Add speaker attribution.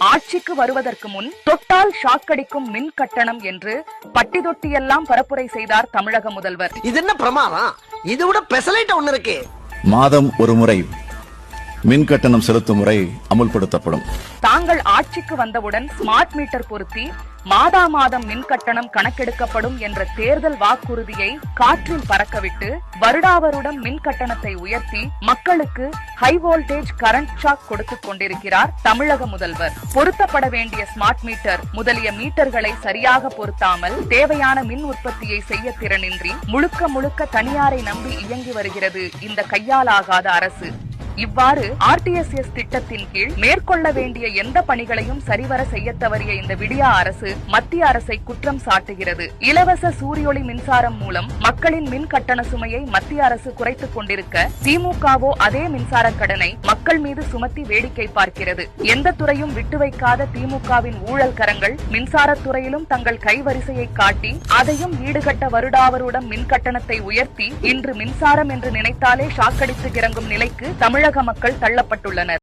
Speaker 1: ஆட்சிக்கு வருவதற்கு முன் தொட்டால் ஷாக்கடிக்கும் மின் கட்டணம் என்று பட்டி தொட்டியெல்லாம் பரப்புரை செய்தார் தமிழக முதல்வர்.
Speaker 2: இது என்ன பிரமாதம்? இது விட பெசலைட் ஒண்ணு இருக்கு.
Speaker 3: மாதம் ஒரு முறை மின் கட்டணம் செலுத்தும் முறை அமுல்படுத்தப்படும்.
Speaker 1: தாங்கள் ஆட்சிக்கு வந்தவுடன் ஸ்மார்ட் மீட்டர் பொருத்தி மாதா மாதம் மின் கட்டணம் கணக்கெடுக்கப்படும் என்ற தேர்தல் வாக்குறுதியை காற்றில் பறக்கவிட்டு வருடாவருடம் மின் கட்டணத்தை உயர்த்தி மக்களுக்கு ஹை வோல்டேஜ் கரண்ட் ஷாக் கொடுத்துக் கொண்டிருக்கிறார் தமிழக முதல்வர். பொருத்தப்பட வேண்டிய ஸ்மார்ட் மீட்டர் முதலிய மீட்டர்களை சரியாக பொருத்தாமல் தேவையான மின் உற்பத்தியை செய்ய திறனின்றி முழுக்க முழுக்க தனியாரை நம்பி இயங்கி வருகிறது இந்த கையாலாகாத அரசு. இவ்வாறு ஆர்டிஎஸ்எஸ் திட்டத்தின் கீழ் மேற்கொள்ள வேண்டிய எந்த பணிகளையும் சரிவர செய்ய தவறிய இந்த விடியா அரசு மத்திய அரசை குற்றம் சாட்டுகிறது. இலவச சூரியொளி மின்சாரம் மூலம் மக்களின் மின் கட்டண சுமையை மத்திய அரசு குறைத்துக் கொண்டிருக்க திமுகவோ அதே மின்சார கடனை மக்கள் மீது சுமத்தி வேடிக்கை பார்க்கிறது. எந்த துறையும் விட்டு வைக்காத திமுகவின் ஊழல் கரங்கள் மின்சாரத்துறையிலும் தங்கள் கைவரிசையை காட்டி அதையும் ஈடுகட்ட வருடாவருடம் மின் கட்டணத்தை உயர்த்தி இன்று மின்சாரம் என்று நினைத்தாலே ஷாக்கடித்து கிறங்கும் நிலைக்கு தமிழக தமிழக மக்கள் தள்ளப்பட்டுள்ளனர்.